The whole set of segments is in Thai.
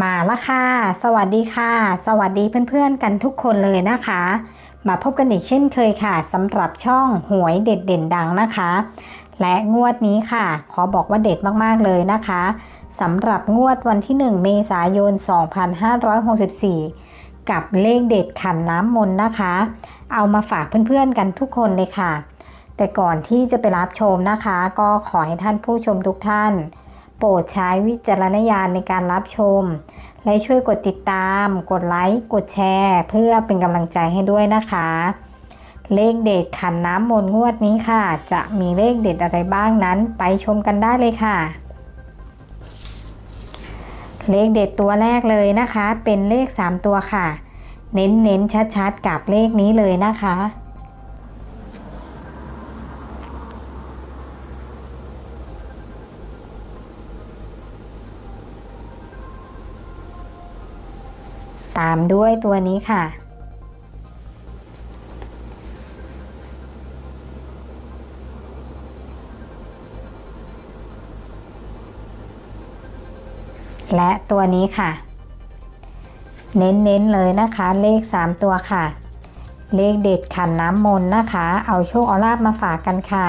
มาละค่ะ สวัสดีค่ะ สวัสดีเพื่อนๆกันทุกคนเลยนะคะ มาพบกันอีกเช่นเคยค่ะสำหรับช่องหวยเด็ดเด่นดังนะคะ และงวดนี้ค่ะ ขอบอกว่าเด็ดมากๆเลยนะคะสำหรับงวดวันที่ 1 เมษายน 2564 กับเลขเด็ดขันน้ำมนต์นะคะ เอามาฝากเพื่อนๆกันทุกคนเลยค่ะ แต่ก่อนที่จะไปรับชมนะคะ ก็ขอให้ท่านผู้ชมทุกท่าน ปรดใช้วิจารณญาณในการรับชม และช่วยกดติดตาม กดไลค์ กดแชร์ เพื่อเป็นกำลังใจให้ด้วยนะคะ เลขเด็ดขันน้ำมนต์งวดนี้ค่ะ จะมีเลขเด็ดอะไรบ้างนั้น ไปชมกันได้เลยค่ะ เลขเด็ดตัวแรกเลยนะคะ เป็นเลข 3 ตัวค่ะ เน้นเน้นๆชัดๆ กับเลขนี้เลยนะคะ ตามด้วยตัวนี้ค่ะ และตัวนี้ค่ะ เน้นๆเลยนะคะเลข 3 ตัวค่ะ เลขเด็ดขันน้ำมนต์นะคะ เอาโชคเอาลาบมาฝากกันค่ะ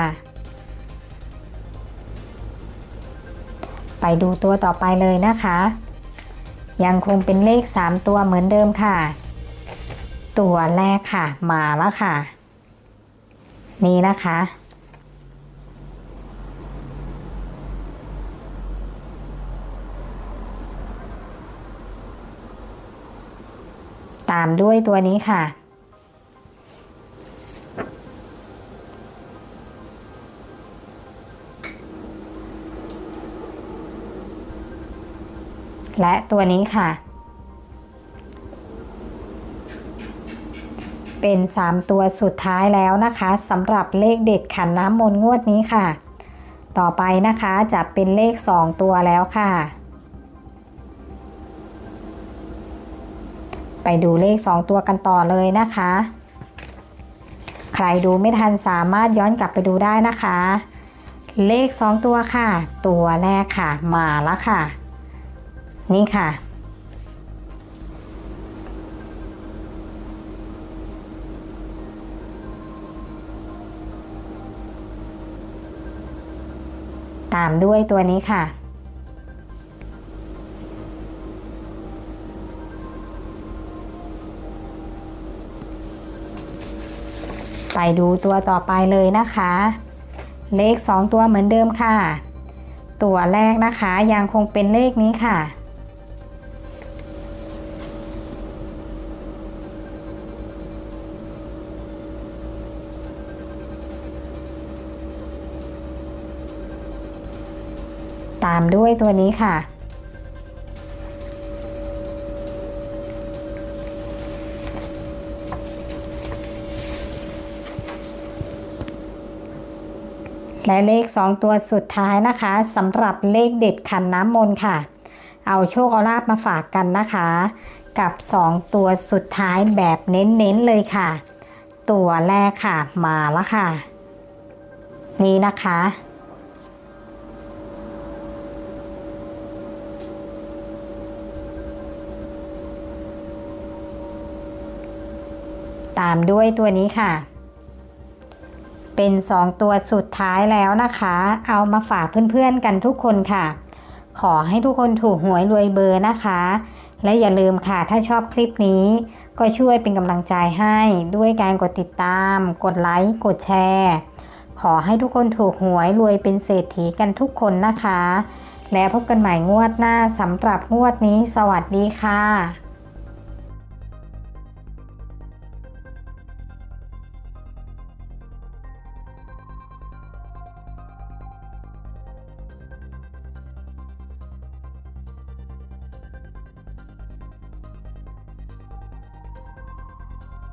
ไปดูตัวต่อไปเลยนะคะ ยังคงเป็นเลข 3 ตัวเหมือนเดิมค่ะ ตัวแรกค่ะ มาแล้วค่ะ นี่นะคะ ตามด้วยตัวนี้ค่ะ และตัวนี้ค่ะ เป็น 3 ตัวสุดท้ายแล้วนะคะสำหรับเลขเด็ดขันน้ำมนต์งวดนี้ค่ะ ต่อไปนะคะจะเป็นเลข 2 ตัวแล้วค่ะ ไปดูเลข 2 ตัวกันต่อเลยนะคะ ใครดูไม่ทันสามารถย้อนกลับไปดูได้นะคะ เลข 2 ตัวค่ะ ตัวแรกค่ะ มาแล้วค่ะ นี่ค่ะ ตามด้วยตัวนี้ค่ะ ไปดูตัวต่อไปเลยนะคะ เลข 2 ตัวเหมือนเดิมค่ะ ตัวแรกนะคะยังคงเป็นเลขนี้ค่ะ ตามด้วยตัวนี้ค่ะและเลข 2 ตัวสุดท้ายนะคะสำหรับเลขเด็ดขันน้ำมนต์ค่ะ เอาโชคเอาลาบมาฝากกันนะคะ กับ 2 ตัวสุดท้ายแบบเน้นๆเลยค่ะ ตัวแรกค่ะมาแล้วค่ะ นี่นะคะ ตามด้วยตัวนี้ค่ะ เป็น 2 ตัวสุดท้ายแล้วนะคะ เอามาฝากเพื่อนๆกันทุกคนค่ะ ขอให้ทุกคนถูกหวยรวยเบอร์นะคะ และอย่าลืมค่ะถ้าชอบคลิปนี้ก็ช่วยเป็นกำลังใจให้ด้วยการกดติดตาม กดไลค์ กดแชร์ ขอให้ทุกคนถูกหวยรวยเป็นเศรษฐีกันทุกคนนะคะ แล้วพบกันใหม่งวดหน้าสำหรับงวดนี้ สวัสดีค่ะ